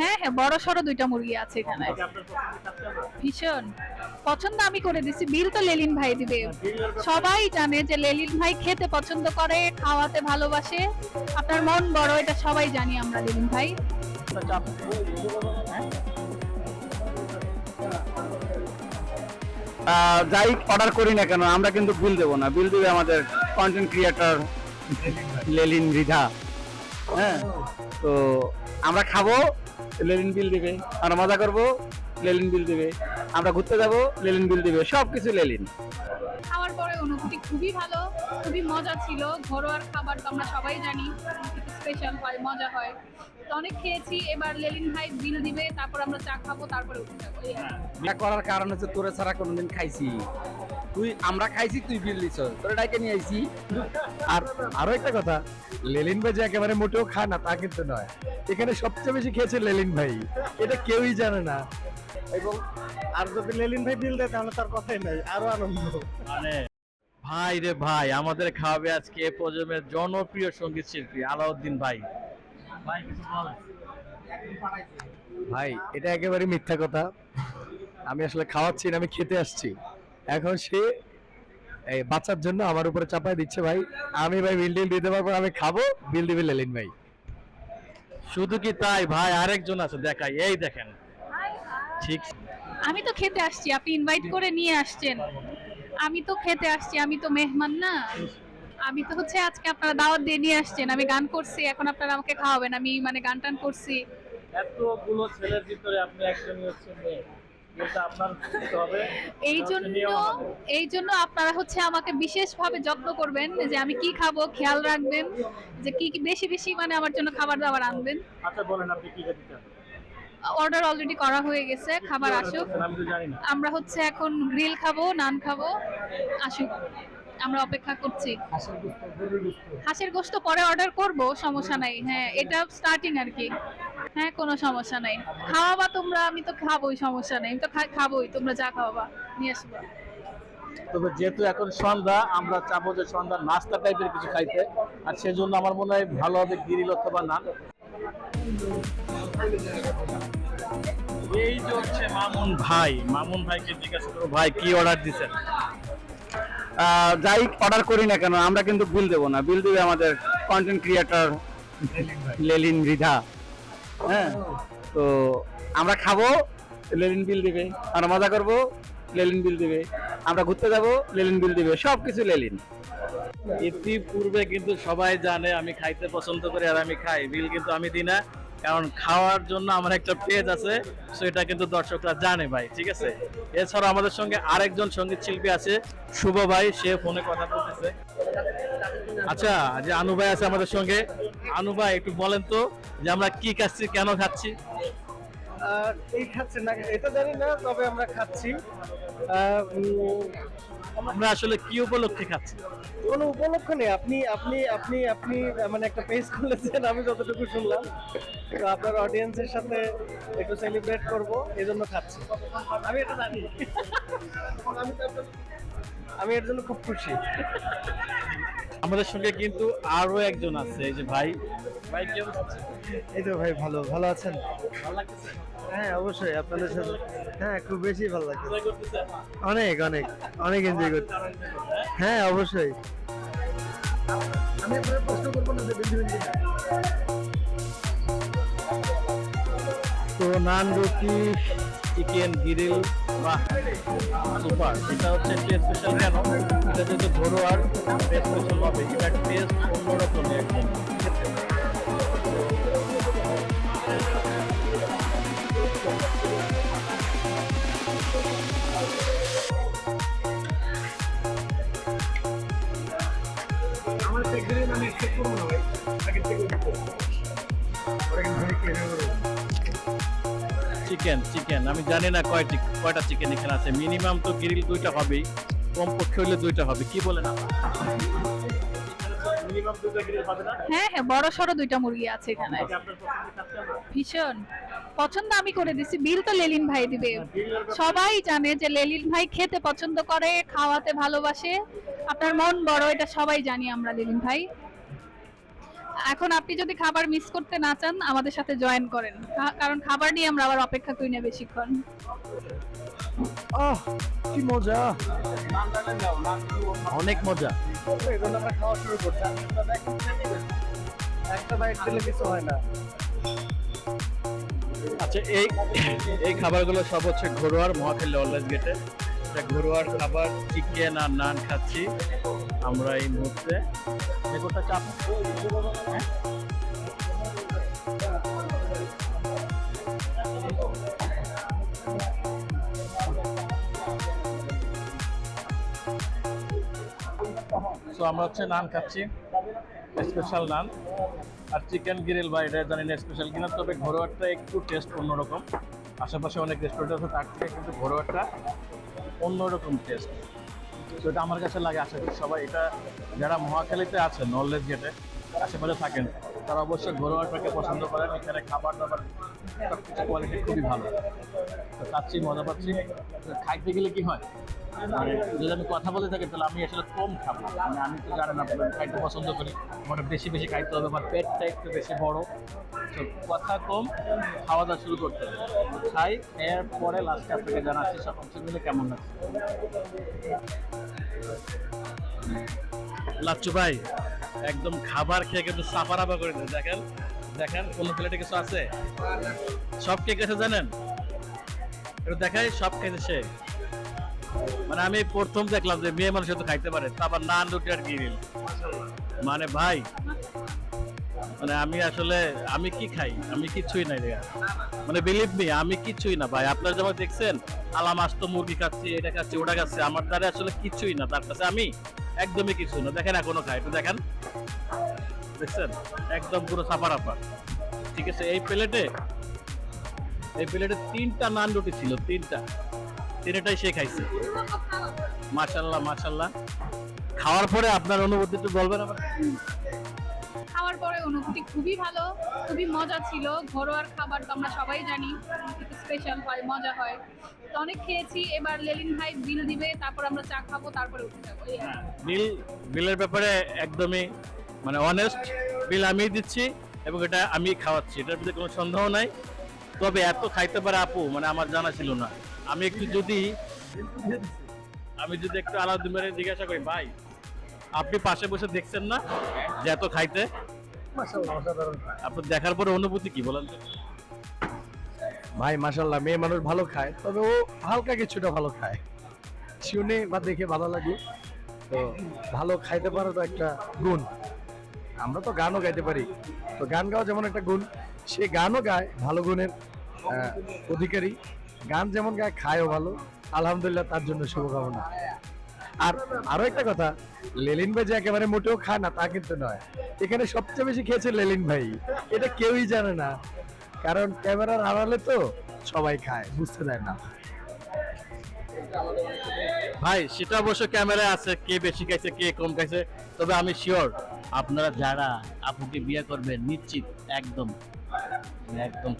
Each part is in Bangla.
হ্যাঁ হ্যাঁ বড় সড়ো দুইটা মুরগি আছে এখানে। ভীষণ। পছন্দ আমি করে দিছি। বিল তো লেলিন ভাই দিবে। সবাই জানে যে লেলিন ভাই খেতে পছন্দ করে খাওয়াতে ভালোবাসে। আপনার মন বড় এটা সবাই জানি আমরা লেলিন ভাই। যাই অর্ডার করি না কেন আমরা কিন্তু বিল দেবো না। বিল দিবে আমাদের কন্টেন্ট ক্রিয়েটর লেলিন রিধা। হ্যাঁ তো আমরা খাব লেলিন বিল দিবে। আমরা মজা করব লেলিন বিল দিবে। আমরা ঘুরতে যাব লেলিন বিল দিবে। সব কিছু লেলিন। খাওয়ার পরে অনুভূতি খুবই ভালো খুবই মজা ছিল। ঘরোয়ার খাবার তো আমরা সবাই জানি স্পেশাল হয় মজা হয়। তো অনেক খেয়েছি এবার লেলিন ভাই বিল দিবে তারপর আমরা চা খাব তারপরে উঠে যাব। এটা করার কারণ হচ্ছে তোরে ছাড়া কোনোদিন খাইছি। তুই আমরা খাইছি তুই বিল দিছ। তোরে ডাইকে নিয়ে আইছি। আর আরও একটা কথা লেলিন ভাই যে একেবারে মোটেও খায় না তা কিন্তু নয়। এখানে সবচেয়ে বেশি খেয়েছে লেলিন ভাই। এটা কেউই জানে না। এবং আর যদি লেলিন ভাই বিল দেয় তাহলে তার কথাই নাই আরও আনন্দ। মানে ভাই রে ভাই আমাদের খাওয়াবে আজকে এ প্রজন্মের জনপ্রিয় সংগীত শিল্পী আলাউদ্দিন ভাই। ভাই কিছু বল। ভাই এটা একেবারে মিথ্যা কথা। আমি আসলে খাওয়াচ্ছি না আমি খেতে আসছি। এখন সে এই বাচ্চার জন্য আমার উপরে চাপাই দিচ্ছে ভাই। আমি ভাই বিল টিল দিতে পারব আমি খাব। বিল দিবে লেলিন ভাই। শুধু কি তাই ভাই? আরেকজন আছে দেখাই। এই দেখেন। ঠিক। আমি তো খেতে আসছি আপনি ইনভাইট করে নিয়ে আসছেন। আমি তো খেতে আসছি আমি তো মেহমান না। আমি তো হচ্ছে আজকে আপনারা দাওয়াত দিয়ে নিয়ে আসছেন। আমি গান করছি এখন আপনারা আমাকে খাওয়াবেন। আমি মানে গান টান করছি। এতগুলো ছেলের ভিতরে আপনি একজনই হচ্ছে মেয়ে কিন্তু আপনার করতে এই জন্য এই জন্য আপনারা হচ্ছে আমাকে বিশেষভাবে যত্ন করবেন যে আমি কি খাব খেয়াল রাখবেন যে কি কি বেশি বেশি মানে আমার জন্য খাবার দাবার আনবেন। আচ্ছা বলেন আপনি কি খেতে চান? অর্ডার অলরেডি করা হয়ে গেছে খাবার আসুক। আমি তো জানি না। আমরা হচ্ছে এখন গ্রিল খাব নান খাব আসুক। আমরা অপেক্ষা করছি। হাঁসের গোস্ত পরে অর্ডার করব সমস্যা নাই। হ্যাঁ এটা স্টার্টিং আর কি। হ্যাঁ কোনো সমস্যা নাই। খাওয়াবা তোমরা আমি তো খাবোই সমস্যা নেই। আমি তো খাবোই তোমরা যা খাওয়াবা নিয়ে আসবা। তবে যেহেতু এখন সন্ধ্যা আমরা চাবো যে সন্ধ্যা নাস্তা টাইপের কিছু খাইতে। আর সেজন্য আমার মনে হয় ভালো হবে গিরিল অথবা নান। এই যে হচ্ছে মামুন ভাই। মামুন ভাইকে জিজ্ঞাসা করব ভাই কি অর্ডার আহ, যাই অর্ডার করি না কেন আমরা কিন্তু বিল দেবো না। বিল দিবে আমাদের কন্টেন্ট ক্রিয়েটর লেলিন রিধা। হ্যাঁ। তো আমরা খাব, লেলিন বিল দিবে। আমরা মজা করব, লেলিন বিল দিবে। আমরা ঘুরতে যাব, লেলিন বিল দিবে। সব কিছু লেলিন। ইতিপূর্বে কিন্তু সবাই জানে আমি খাইতে পছন্দ করি আর আমি খাই। বিল কিন্তু আমি দিই না। কারণ খাওয়ার জন্য আমার একটা পেজ আছে, সেটা কিন্তু দর্শকরা জানে ভাই, ঠিক আছে? এছাড়া আমাদের সঙ্গে আরেকজন সংগীত শিল্পী আছে, শুভ ভাই, সে ফোনে কথা বলতেছে। আচ্ছা যে আনু ভাই আছে আমাদের সঙ্গে। আনু ভাই একটু বলেন তো যে আমরা কি খাচ্ছি কেন খাচ্ছি? এই খাচ্ছে না এটা জানি না তবে আমরা খাচ্ছি। আমরা আসলে কি উপলক্ষে খাচ্ছি? কোনো উপলক্ষ নেই আপনি আপনি আপনি আপনি মানে একটা পেজ খুলেছেন আমি যতটুকু শুনলাম। তো আপনার অডিয়েন্সের সাথে একটু সেলিব্রেট করব এই জন্য খাচ্ছি। আমি এটা জানি। আমি এর জন্য খুব খুশি। আমাদের সঙ্গে কিন্তু আরও একজন আছে এই যে ভাই। ভাই কি অবস্থা? এই তো ভাই ভালো। ভালো আছেন? ভালো হ্যাঁ অবশ্যই। আপনাদের সাথে হ্যাঁ খুব বেশি ভালো লাগে অনেক অনেক। অনেক এনজয় করছি। হ্যাঁ অবশ্যই। আমি আপনার প্রশ্ন করব না যে বিন্দু বিন্দু তো নান রুটি চিকেন গ্রিল বাহ সুপার এটা হচ্ছে স্পেশাল কেন? এটা যেহেতু ঘরোয়ার স্পেশাল হবে। এটা টেস্ট অন্যরকম একদম। আমার সেক্রেটারি আমি এক্সপেক্ট করব না চিকেন চিকেন আমি জানি না কয়টি কয়টা চিকেন এখানে আছে। মিনিমাম তো গ্রিল দুইটা হবেই। কমপক্ষে হলে দুইটা হবে। কি বলেন হ্যাঁ হ্যাঁ বড় সড়ো দুইটা মুরগি আছে এখানে। না ভীষণ। পছন্দ আমি করে দিছি। বিল তো লেলিন ভাই দিবে। সবাই জানে যে লেলিন ভাই খেতে পছন্দ করে খাওয়াতে ভালোবাসে। আপনার মন বড় এটা সবাই জানি আমরা লেলিন ভাই। এখন আপনি যদি খাবার মিস করতে না চান আমাদের সাথে জয়েন করেন। কারণ খাবার নিয়ে আমরা আবার অপেক্ষা করি না বেশিক্ষণ। আহ কি মজা। অনেক মজা। এই জন্য আমরা খাওয়া শুরু করছি একটা বাইট দিলে কিছু হয় না আচ্ছা এই এই খাবারগুলো সব হচ্ছে ঘরোয়ার মহাখালী অলওয়েজ গেটে এটা ঘরোয়ার খাবার চিকেন আর নান খাচ্ছি আমরা এই মুহূর্তে। এগোটা চাপ? হ্যাঁ? সো আমরা হচ্ছে নান খাচ্ছি স্পেশাল নান। আর চিকেন গ্রিল বা এটা জানি না স্পেশাল কিনা, তবে ঘরোয়ারটা একটু টেস্ট অন্যরকম। আশেপাশে অনেক রেস্টুরেন্ট আছে, তার থেকে কিন্তু ঘরোয়ারটা অন্যরকম টেস্ট তো এটা আমার কাছে লাগে আশা করি সবাই এটা, যারা মহাখালীতে আছে নলেজ গেটে, আশেপাশে থাকেন, তারা অবশ্যই ঘরোয়াটাকে পছন্দ করেন, এখানে খাবার দাবার, সবকিছু কোয়ালিটি খুবই ভালো। তো খাচ্ছি, মজা পাচ্ছি। খাইতে গেলে কি হয়? মানে যদি আমি কথা বলে থাকি, তাহলে আমি আসলে কম খাব। মানে আমি তো জানেন আপনার খাইতে পছন্দ করি। আমার বেশি বেশি খাইতে হবে, আমার পেটটা একটু বেশি বড়। তো কথা কম, খাওয়া দাওয়া শুরু করতে হবে। খাই, এর পরে লাস্টে আপনাকে জানাচ্ছি সব কিছু মিলে কেমন লাগছে লাচ্চু ভাই, একদম খাবার খেয়ে কিন্তু সাফারাফা করে দিন দেখেন দেখেন, কোন প্লেটে কিছু আছে? সব কে গেছে জানেন? এটা দেখাই, সব খেয়েছে সে। মানে আমি প্রথম দেখলাম যে মেয়ে মানুষ খাইতে পারে তারপর নান রুটি আর গিরিল মানে ভাই মানে আমি আসলে, আমি কি খাই? আমি কিচ্ছুই নাই রে। মানে বিলিভ মি আমি কিচ্ছুই না ভাই। আপনারা যেমন দেখছেন আলাম আস্ত মুরগি খাচ্ছি, এটা খাচ্ছি, ওটা খাচ্ছি, আমার দ্বারা আসলে কিচ্ছুই না, তার কাছে আমি একদমই কিছু না। দেখেন এখনও খাই একটু দেখেন। দেখছেন? একদম পুরো সাফা রাফা ঠিক আছে, এই প্লেটে এই প্লেটে তিনটা নান রুটি ছিল, তিনটা। তিনটাই সে খাইছে। মাশাল্লাহ মাশাল্লাহ খাওয়ার পরে আপনার অনুভূতি একটু বলবেন আবার খাওয়ার পরে অনুভূতি খুবই ভালো খুবই মজা ছিল। ঘরোয়ার খাবার তো আমরা সবাই জানি স্পেশাল হয় মজা হয়। তো অনেক খেয়েছি এবার লেলিন ভাই বিল দিবে তারপর আমরা চা খাব তারপরে উঠে যাব। কি। বিল বিলের ব্যাপারে একদমই মানে অনেস্ট বিল আমিই দিচ্ছি এবং এটা আমি খাওয়াচ্ছি এটার মধ্যে কোনো সন্দেহ নাই। তবে এত খাইতে পারে আপু মানে আমার জানা ছিল না। আমি একটু যদি, আমি যদি একটু আলাদা মেরে জিজ্ঞাসা করি, ভাই, আপনি পাশে বসে দেখছেন না যে এত খাইতে? মাশাআল্লাহ অসাধারণ আপনি দেখার পরে অনুভূতি কি বলেন? ভাই মাশাল্লাহ মেয়ে মানুষ ভালো খায়, তবে ও হালকা কিছুটা ভালো খায়। শুনে বা দেখে ভালো লাগল তো ভালো খাইতে পারো তো একটা গুণ। আমরা তো গানও গাইতে পারি। তো গান গাওয়া যেমন একটা গুণ, সে গানও গায়, ভালো গুণের অধিকারী। গান যেমন গায়, খায়ও ভালো। আলহামদুলিল্লাহ তার জন্য শুভকামনা। আর আরও একটা কথা, লেলিন ভাই যে একেবারে মোটেও খায় না, তা কিন্তু নয়। এখানে সবচেয়ে বেশি খেয়েছে লেলিন ভাই। এটা কেউই জানে না। কারণ ক্যামেরার আড়ালে তো সবাই খায়, বুঝতে দেয় না। ভাই, সেটা অবশ্য ক্যামেরায় আছে, কে বেশি খাইছে, কে কম খাইছে। তবে আমি শিওর আপনারা যারা আপুকে বিয়ে করবেন, নিশ্চিত, একদম একদম।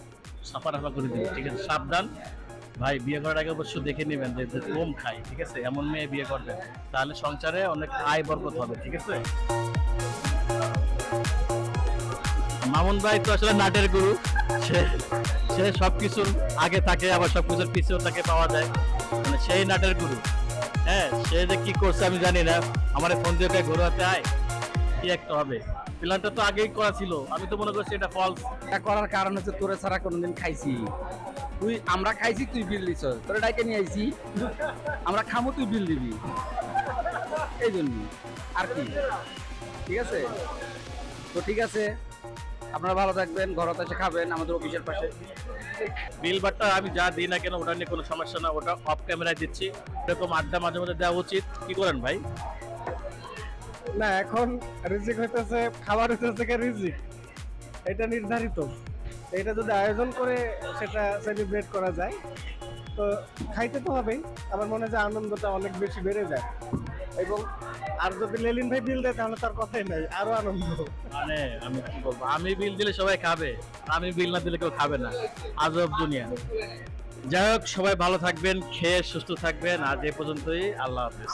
সাফা রাফা করে দিবেন ঠিক আছে? সাবধান। ভাই, বিয়ে করার আগে অবশ্য দেখে নেবেন যে কম খাই ঠিক আছে? এমন মেয়ে বিয়ে করবেন তাহলে সংসারে অনেক আয় বরকত হবে, ঠিক আছে? মামুন ভাই তো আসলে নাটের গুরু। সে সে সবকিছুর আগে থাকে, আবার সব সবকিছুর পিছেও তাকে পাওয়া যায়। মানে সেই নাটের গুরু। হ্যাঁ সে যে কি করছে আমি জানি না। আমার ফোন দিয়ে ঘোরাতে আয়। কি একটা হবে। প্ল্যানটা তো আগেই করা ছিল। আমি তো মনে করছি এটা ফলস এটা করার কারণ হচ্ছে তোরে ছাড়া কোনোদিন খাইছি। তুই আমরা খাইছি তুই বিল দিছ। তোরে ডাইকে নিয়ে আইছি। আমরা খামো তুই বিল দিবি। এই জন্য। আর কি? ঠিক আছে? তো ঠিক আছে। আপনারা ভালো থাকবেন ঘরতে এসে খাবেন আমাদের অফিসের পাশে। বিল বাটটা আমি যা দিই না কেন ওটা নিয়ে কোনো সমস্যা না ওটা অফ ক্যামেরায় দিচ্ছি। এরকম আড্ডা মাঝে মাঝে দেওয়া উচিত। কি করেন ভাই? না, এখন রিজিক হইতেছে, খাবার হইতেছে রিজিক। এটা নির্ধারিত। এটা যদি আয়োজন করে, সেটা সেলিব্রেট করা যায়। তো খাইতে তো হবেই। আমার মনে হয় আনন্দটা অনেক বেশি বেড়ে যায়। এবং আর যদি লেলিন ভাই বিল দেয়, তাহলে তার কথাই নাই, আরও আনন্দ। মানে আমি কি বলব? আমি বিল দিলে সবাই খাবে। আমি বিল না দিলে কেউ খাবে না। আজব দুনিয়া। যাই হোক, সবাই ভালো থাকবেন, খেয়ে সুস্থ থাকবেন। আজ এ পর্যন্তই। আল্লাহ হাফেজ।